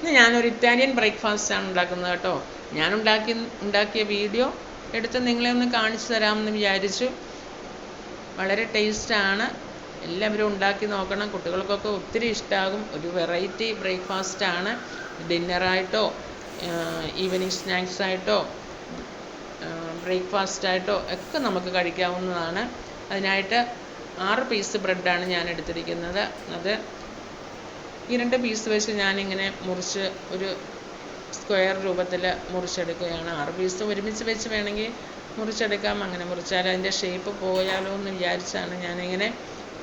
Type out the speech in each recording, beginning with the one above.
ഇന്ന് ഞാനൊരു Italian breakfast ആണ് ഉണ്ടാക്കുന്നത് കേട്ടോ. ഞാൻ ഉണ്ടാക്കി ഉണ്ടാക്കിയ വീഡിയോ എടുത്ത് നിങ്ങളെ ഒന്ന് കാണിച്ചു തരാമെന്ന് വിചാരിച്ചു. വളരെ ടേസ്റ്റാണ് എല്ലാവരും ഉണ്ടാക്കി നോക്കണം. കുട്ടികൾക്കൊക്കെ ഒത്തിരി ഇഷ്ടമാകും ഒരു വെറൈറ്റി ബ്രേക്ക്ഫാസ്റ്റാണ് ഡിന്നറായിട്ടോ ഈവനിങ് സ്നാക്സ് ആയിട്ടോ ബ്രേക്ക്ഫാസ്റ്റ് ആയിട്ടോ ഒക്കെ നമുക്ക് കഴിക്കാവുന്നതാണ്. അതിനായിട്ട് ആറ് പീസ് ബ്രെഡാണ് ഞാൻ എടുത്തിരിക്കുന്നത്. അത് ഈ രണ്ട് പീസ് വെച്ച് ഞാനിങ്ങനെ മുറിച്ച് ഒരു സ്ക്വയർ രൂപത്തിൽ മുറിച്ചെടുക്കുകയാണ്. ആറ് പീസ് ഒരുമിച്ച് വെച്ച് വേണമെങ്കിൽ മുറിച്ചെടുക്കാം. അങ്ങനെ മുറിച്ചാൽ അതിന്റെ ഷേപ്പ് പോയാലോ എന്ന് വിചാരിച്ചാണ് ഞാനിങ്ങനെ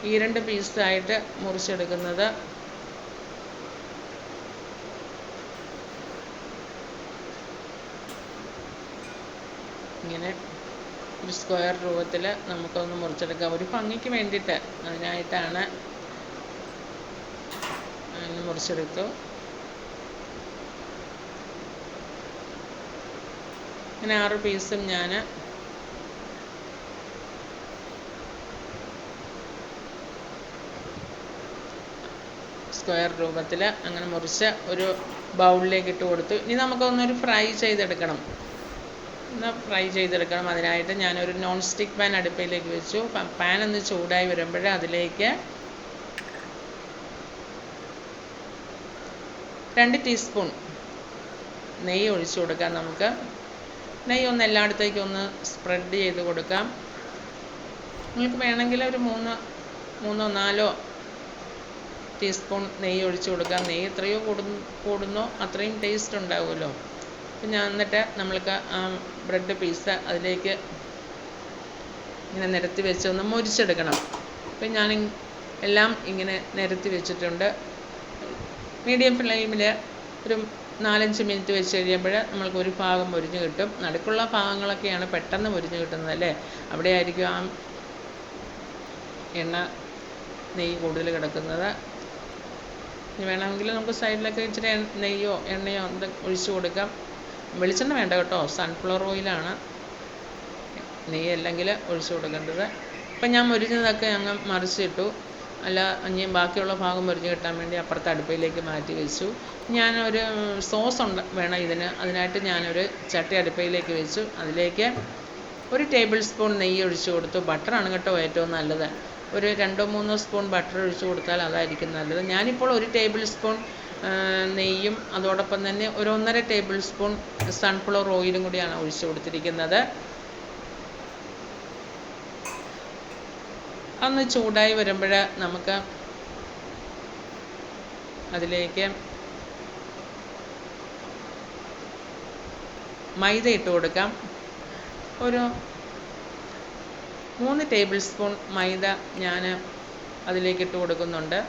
ഈ രണ്ട് പീസായിട്ട് മുറിച്ചെടുക്കുന്നത്. ഇങ്ങനെ ഒരു സ്ക്വയർ രൂപത്തിൽ നമുക്കൊന്ന് മുറിച്ചെടുക്കാം. ഒരു ഭംഗിക്ക് വേണ്ടിയിട്ട് അതിനായിട്ടാണ് അങ്ങനെ മുറിച്ചെടുത്തു. അങ്ങനെ ആറ് പീസും ഞാൻ സ്ക്വയർ രൂപത്തിൽ അങ്ങനെ മുറിച്ച് ഒരു ബൗളിലേക്ക് ഇട്ട് കൊടുത്തു. ഇനി നമുക്കൊന്നൊരു ഫ്രൈ ചെയ്തെടുക്കണം. ഒന്ന് ഫ്രൈ ചെയ്തെടുക്കണം. അതിനായിട്ട് ഞാനൊരു നോൺ സ്റ്റിക്ക് പാൻ അടുപ്പിലേക്ക് വെച്ചു പാൻ ഒന്ന് ചൂടായി വരുമ്പോൾ അതിലേക്ക് രണ്ട് ടീസ്പൂൺ നെയ്യ് ഒഴിച്ചു കൊടുക്കാം നമുക്ക്. നെയ്യ് ഒന്ന് എല്ലായിടത്തേക്കും ഒന്ന് സ്പ്രെഡ് ചെയ്ത് കൊടുക്കാം. നിങ്ങൾക്ക് വേണമെങ്കിൽ ഒരു മൂന്ന് മൂന്നോ നാലോ ടീസ്പൂൺ നെയ്യ് ഒഴിച്ചു കൊടുക്കാം. നെയ്യ് എത്രയോ കൂടു കൂടുന്നോ അത്രയും ടേസ്റ്റ് ഉണ്ടാവുമല്ലോ. അപ്പം ഞാൻ എന്നിട്ട് നമ്മൾക്ക് ആ ബ്രെഡ് പീസ് അതിലേക്ക് ഇങ്ങനെ നിരത്തി വെച്ച് ഒന്ന് മുരിച്ചെടുക്കണം. അപ്പം ഞാൻ എല്ലാം ഇങ്ങനെ നിരത്തി വെച്ചിട്ടുണ്ട്. മീഡിയം ഫ്ലെയിമിൽ ഒരു നാലഞ്ച് മിനിറ്റ് വെച്ച് കഴിയുമ്പോൾ നമ്മൾക്ക് ഒരു ഭാഗം മുരിഞ്ഞ് കിട്ടും. നടുക്കുള്ള ഭാഗങ്ങളൊക്കെയാണ് പെട്ടെന്ന് മുരിഞ്ഞ് കിട്ടുന്നത് അല്ലേ? അവിടെ ആയിരിക്കും ആ എണ്ണ നെയ്യ് കൂടുതൽ കിടക്കുന്നത്. വേണമെങ്കിൽ നമുക്ക് സൈഡിലൊക്കെ ഇച്ചിരി നെയ്യോ എണ്ണയോ എന്തൊക്കെ ഒഴിച്ചു കൊടുക്കാം. വെളിച്ചെണ്ണ വേണ്ട കേട്ടോ. സൺഫ്ലവർ ഓയിലാണ് നെയ്യ് അല്ലെങ്കിൽ ഒഴിച്ചു കൊടുക്കേണ്ടത്. ഇപ്പം ഞാൻ മുരിഞ്ഞതൊക്കെ അങ്ങ് മറിച്ചിട്ടു. അല്ല ഇനി ബാക്കിയുള്ള ഭാഗം മുരിഞ്ഞ് കിട്ടാൻ വേണ്ടി അപ്പുറത്തെ അടുപ്പയിലേക്ക് മാറ്റി വെച്ചു. ഞാനൊരു സോസ് ഉണ്ട് വേണം ഇതിന്. അതിനായിട്ട് ഞാനൊരു ചട്ടി അടുപ്പയിലേക്ക് വെച്ചു. അതിലേക്ക് ഒരു ടേബിൾ സ്പൂൺ നെയ്യ് ഒഴിച്ചു കൊടുത്തു. ബട്ടറാണ് കേട്ടോ ഏറ്റവും നല്ലത്. ഒരു രണ്ടോ മൂന്നോ സ്പൂൺ ബട്ടർ ഒഴിച്ചു കൊടുത്താൽ അതായിരിക്കും നല്ലത്. ഞാനിപ്പോൾ ഒരു ടേബിൾ സ്പൂൺ നെയ്യും അതോടൊപ്പം തന്നെ ഒരു ഒന്നര ടേബിൾ സ്പൂൺ സൺഫ്ലവർ ഓയിലും കൂടിയാണ് ഒഴിച്ചു കൊടുത്തിരിക്കുന്നത്. ഒന്ന് ചൂടായി വരുമ്പോൾ നമുക്ക് അതിലേക്ക് മൈദ ഇട്ട് കൊടുക്കാം. ഒരു മൂന്ന് ടേബിൾ സ്പൂൺ മൈദ ഞാൻ അതിലേക്ക് ഇട്ട് കൊടുക്കുന്നുണ്ട്.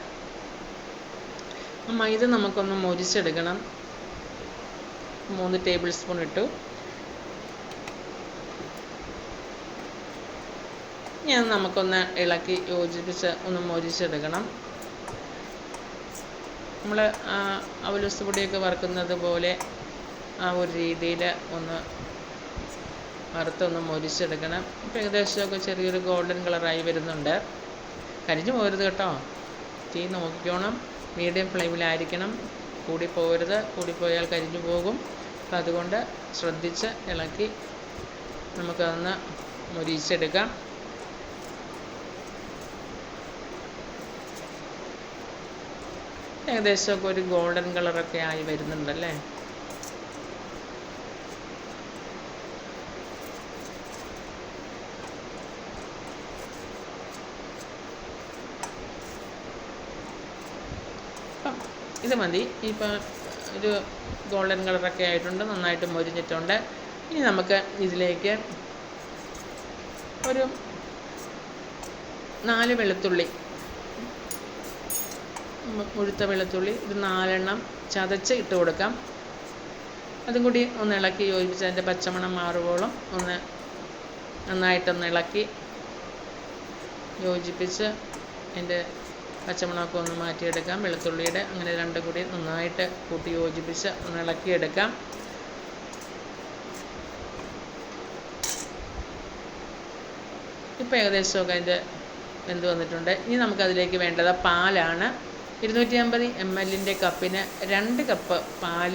മൈദ നമുക്കൊന്ന് മൊരിച്ചെടുക്കണം. മൂന്ന് ടേബിൾ സ്പൂൺ ഇട്ടു. ഞാൻ നമുക്കൊന്ന് ഇളക്കി യോജിപ്പിച്ച് ഒന്ന് മൊരിച്ചെടുക്കണം. നമ്മൾ അവലുസ് പൊടിയൊക്കെ വറുക്കുന്നത് പോലെ ആ ഒരു രീതിയിൽ ഒന്ന് വറുത്തൊന്ന് മൊരിച്ചെടുക്കണം. ഇപ്പം ഏകദേശമൊക്കെ ചെറിയൊരു ഗോൾഡൻ കളറായി വരുന്നുണ്ട്. കരിഞ്ഞു പോകരുത് കേട്ടോ. തീ നോക്കിക്കോണം. മീഡിയം ഫ്ലെയിമിലായിരിക്കണം. കൂടിപ്പോകരുത് കൂടിപ്പോയാൽ കരിഞ്ഞു പോകും. അപ്പം അതുകൊണ്ട് ശ്രദ്ധിച്ച് ഇളക്കി നമുക്കതൊന്ന് മൊരിച്ചെടുക്കാം. ഏകദേശമൊക്കെ ഒരു ഗോൾഡൻ കളറൊക്കെ ആയി വരുന്നുണ്ടല്ലേ? ഇത് മതി. ഇപ്പം ഒരു ഗോൾഡൻ കളറൊക്കെ ആയിട്ടുണ്ട് നന്നായിട്ട് മൊരിഞ്ഞിട്ടുണ്ട്. ഇനി നമുക്ക് ഇതിലേക്ക് ഒരു നാല് വെളുത്തുള്ളി മുഴുത്ത വെളുത്തുള്ളി ഒരു നാലെണ്ണം ചതച്ച് ഇട്ട് കൊടുക്കാം. അതും കൂടി ഒന്ന് ഇളക്കി യോജിപ്പിച്ച് അതിന്റെ പച്ചമണം മാറുവോളം ഒന്ന് നന്നായിട്ടൊന്ന് ഇളക്കി യോജിപ്പിച്ച് അതിന്റെ പച്ചമുളകൊക്കെ ഒന്ന് മാറ്റിയെടുക്കാം. വെളുത്തുള്ളിയുടെ അങ്ങനെ രണ്ടും കൂടി നന്നായിട്ട് കൂട്ടി യോജിപ്പിച്ച് ഒന്ന് ഇളക്കിയെടുക്കാം. ഇപ്പോൾ ഏകദേശമൊക്കെ അതിന്റെ വെന്ത് വന്നിട്ടുണ്ട്. ഇനി നമുക്കതിലേക്ക് വേണ്ടത് പാലാണ്. ഇരുന്നൂറ്റി അമ്പത് എം എല്ലിന്റെ കപ്പിന് രണ്ട് കപ്പ് പാൽ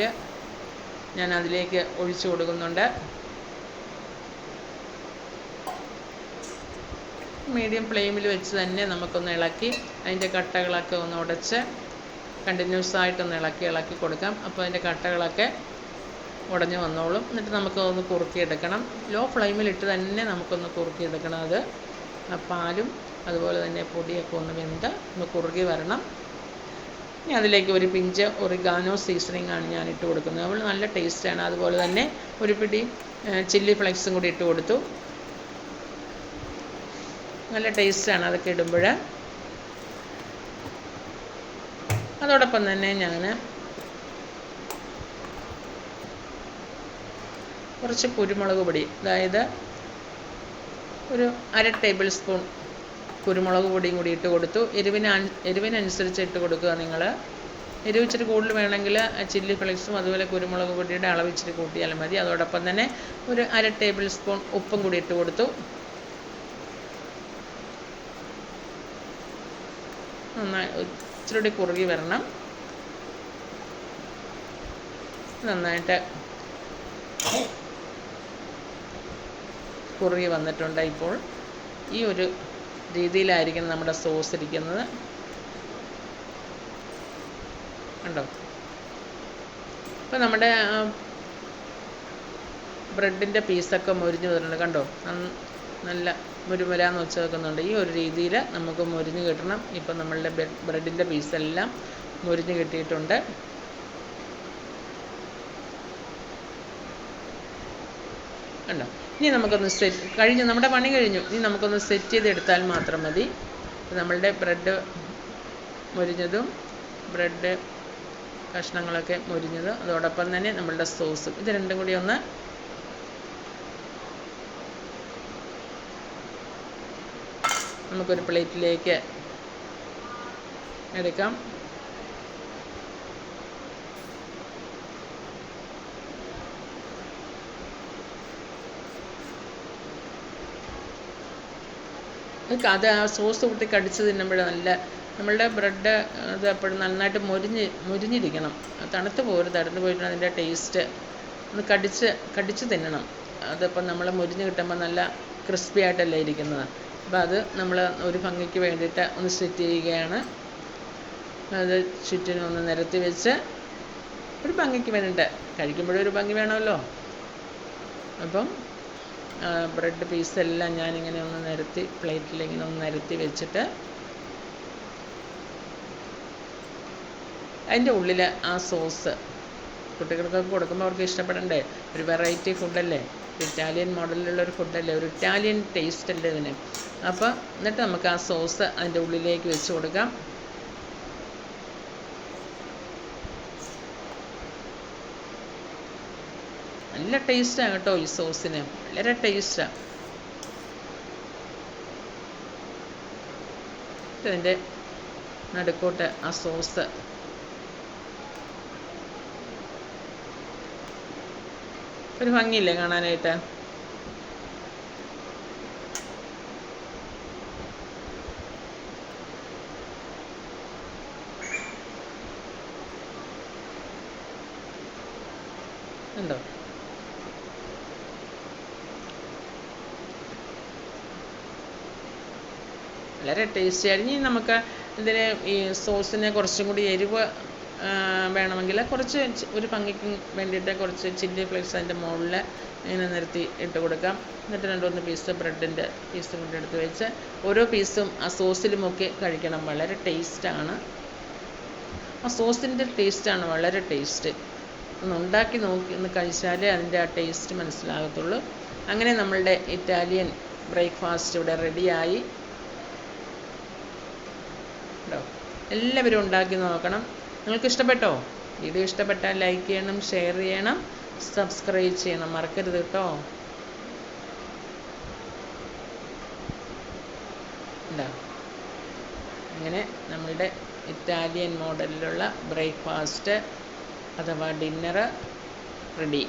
ഞാൻ അതിലേക്ക് ഒഴിച്ചു കൊടുക്കുന്നുണ്ട്. മീഡിയം ഫ്ലെയിമിൽ വെച്ച് തന്നെ നമുക്കൊന്ന് ഇളക്കി അതിന്റെ കട്ടകളൊക്കെ ഒന്ന് ഉടച്ച് കണ്ടിന്യൂസ് ആയിട്ടൊന്ന് ഇളക്കി ഇളക്കി കൊടുക്കാം. അപ്പോൾ അതിന്റെ കട്ടകളൊക്കെ ഉടഞ്ഞു വന്നോളും. എന്നിട്ട് നമുക്കതൊന്ന് കുറുക്കിയെടുക്കണം. ലോ ഫ്ലെയിമിലിട്ട് തന്നെ നമുക്കൊന്ന് കുറുക്കിയെടുക്കണം അത്. പാലും അതുപോലെ തന്നെ പൊടിയൊക്കെ ഒന്ന് വെന്ത് ഒന്ന് കുറുകി വരണം. ഇനി അതിലേക്ക് ഒരു പിഞ്ച് ഒറിഗാനോ സീസണിങ് ആണ് ഞാൻ ഇട്ട് കൊടുക്കുന്നത്. അവൾ നല്ല ടേസ്റ്റാണ് അതുപോലെ തന്നെ ഒരു പിടി ചില്ലി ഫ്ലെക്സും കൂടി ഇട്ട് കൊടുത്തു. നല്ല ടേസ്റ്റാണ് അതൊക്കെ ഇടുമ്പോൾ അതോടൊപ്പം തന്നെ ഞാൻ കുറച്ച് കുരുമുളക് പൊടി അതായത് ഒരു അര ടേബിൾ സ്പൂൺ കുരുമുളക് പൊടിയും കൂടി ഇട്ട് കൊടുത്തു. എരിവിന് എരിവിനനുസരിച്ച് ഇട്ട് കൊടുക്കുക നിങ്ങൾ എരിവ് ഇച്ചിരി കൂടുതൽ വേണമെങ്കിൽ ചില്ലി ഫ്ലെക്സും അതുപോലെ കുരുമുളക് പൊടിയുടെ അളവ് ഇച്ചിരി കൂട്ടിയാലും മതി. അതോടൊപ്പം തന്നെ ഒരു അര ടേബിൾ സ്പൂൺ ഉപ്പും കൂടി ഇട്ട് കൊടുത്തു. നന്നായി ഇച്ചിരി കൂടി കുറുകി വരണം. നന്നായിട്ട് കുറുകി വന്നിട്ടുണ്ട് ഇപ്പോൾ. ഈ ഒരു രീതിയിലായിരിക്കും നമ്മുടെ സോസ് ഇരിക്കുന്നത്. ഉണ്ടോ ഇപ്പം നമ്മുടെ ബ്രെഡിന്റെ പീസൊക്കെ മുരിഞ്ഞ് വരുന്നുണ്ട് കണ്ടോ? നല്ല മുരുമുരാന്ന് വെച്ച് വെക്കുന്നുണ്ട്. ഈ ഒരു രീതിയിൽ നമുക്ക് മുരിഞ്ഞ് കിട്ടണം. ഇപ്പം നമ്മളുടെ ബ്രെഡിന്റെ പീസെല്ലാം മുരിഞ്ഞ് കിട്ടിയിട്ടുണ്ട്. കണ്ടോ? ഇനി നമുക്കൊന്ന് സെറ്റ് കഴിഞ്ഞു നമ്മുടെ പണി കഴിഞ്ഞു. ഇനി നമുക്കൊന്ന് സെറ്റ് ചെയ്തെടുത്താൽ മാത്രം മതി. നമ്മളുടെ ബ്രെഡ് മൊരിഞ്ഞതും ബ്രെഡ് കഷ്ണങ്ങളൊക്കെ മൊരിഞ്ഞത് അതോടൊപ്പം തന്നെ നമ്മളുടെ സോസും ഇത് രണ്ടും കൂടി ഒന്ന് നമുക്കൊരു പ്ലേറ്റിലേക്ക് എടുക്കാം. അത് ആ സോസ് കൂട്ടി കടിച്ച് തിന്നുമ്പോൾ നല്ല നമ്മളുടെ ബ്രെഡ് അത് എപ്പോഴും നന്നായിട്ട് മൊരിഞ്ഞ് മൊരിഞ്ഞിരിക്കണം. തണുത്ത് പോരുത് തണുത്ത് പോയിട്ട് അതിന്റെ ടേസ്റ്റ് ഒന്ന് കടിച്ച് കടിച്ച് തിന്നണം. അതിപ്പം നമ്മൾ മൊരിഞ്ഞ് കിട്ടുമ്പോൾ നല്ല ക്രിസ്പി ആയിട്ടല്ലേ ഇരിക്കുന്നത്. അപ്പോൾ അത് നമ്മൾ ഒരു ഭംഗിക്ക് വേണ്ടിയിട്ട് ഒന്ന് സെറ്റ് ചെയ്യുകയാണ്. അത് ചുറ്റിനും ഒന്ന് നിരത്തി വെച്ച് ഒരു ഭംഗിക്ക് വേണ്ടിയിട്ട് കഴിക്കുമ്പോഴും ഒരു ഭംഗി വേണമല്ലോ. അപ്പം ബ്രെഡ് പീസെല്ലാം ഞാനിങ്ങനെ ഒന്ന് നിരത്തി പ്ലേറ്റിൽ ഇങ്ങനെ ഒന്ന് നിരത്തി വെച്ചിട്ട് അതിന്റെ ഉള്ളിൽ ആ സോസ് കുട്ടികൾക്കൊക്കെ കൊടുക്കുമ്പോൾ അവർക്ക് ഇഷ്ടപ്പെടണ്ടേ? ഒരു വെറൈറ്റി ഫുഡല്ലേ ഇറ്റാലിയൻ മോഡലിലുള്ള ഒരു ഫുഡല്ലേ ഒരു ഇറ്റാലിയൻ ടേസ്റ്റ് അല്ലേ ഇതിന്? അപ്പോൾ എന്നിട്ട് നമുക്ക് ആ സോസ് അതിന്റെ ഉള്ളിലേക്ക് വെച്ച് കൊടുക്കാം. നല്ല ടേസ്റ്റാണ് കേട്ടോ ഈ സോസിന്. വളരെ ടേസ്റ്റാണ് ഇതിന്റെ നടുക്കോട്ട് ആ സോസ്. ഒരു ഭംഗിയില്ലേ കാണാനായിട്ട്? ഉണ്ടോ? വളരെ ടേസ്റ്റി ആയിരുന്നു. ഇനി നമുക്ക് ഇതിന് ഈ സോസിന് കുറച്ചും കൂടി എരിവ് വേണമെങ്കിൽ കുറച്ച് ഒരു ഭംഗിക്ക് വേണ്ടിയിട്ട് കുറച്ച് ചില്ലി ഫ്ലേക്സ് അതിന്റെ മുകളിൽ ഇങ്ങനെ നിരത്തി ഇട്ട് കൊടുക്കാം. എന്നിട്ട് രണ്ട് മൂന്ന് പീസ് ബ്രെഡിന്റെ പീസ് കൊണ്ട് എടുത്ത് വെച്ച് ഓരോ പീസും ആ സോസിൽ ഒക്കെ കഴിക്കണം. വളരെ ടേസ്റ്റാണ് ആ സോസിന്റെ ടേസ്റ്റാണ് വളരെ ടേസ്റ്റ് ഒന്ന് ഉണ്ടാക്കി നോക്കി ഒന്ന് കഴിച്ചാലേ അതിന്റെ ആ ടേസ്റ്റ് മനസ്സിലാകത്തുള്ളൂ. അങ്ങനെ നമ്മളുടെ ഇറ്റാലിയൻ ബ്രേക്ക്ഫാസ്റ്റ് ഇവിടെ റെഡിയായി കേട്ടോ എല്ലാവരും ഉണ്ടാക്കി നോക്കണം. നിങ്ങൾക്ക് ഇഷ്ടപ്പെട്ടോ? വീഡിയോ ഇഷ്ടപ്പെട്ടാൽ ലൈക്ക് ചെയ്യണം ഷെയർ ചെയ്യണം സബ്സ്ക്രൈബ് ചെയ്യണം. മറക്കരുത് കേട്ടോ. ഉണ്ടോ അങ്ങനെ നമ്മളുടെ ഇറ്റാലിയൻ മോഡലിലുള്ള ബ്രേക്ക്ഫാസ്റ്റ് അഥവാ ഡിന്നർ റെഡി.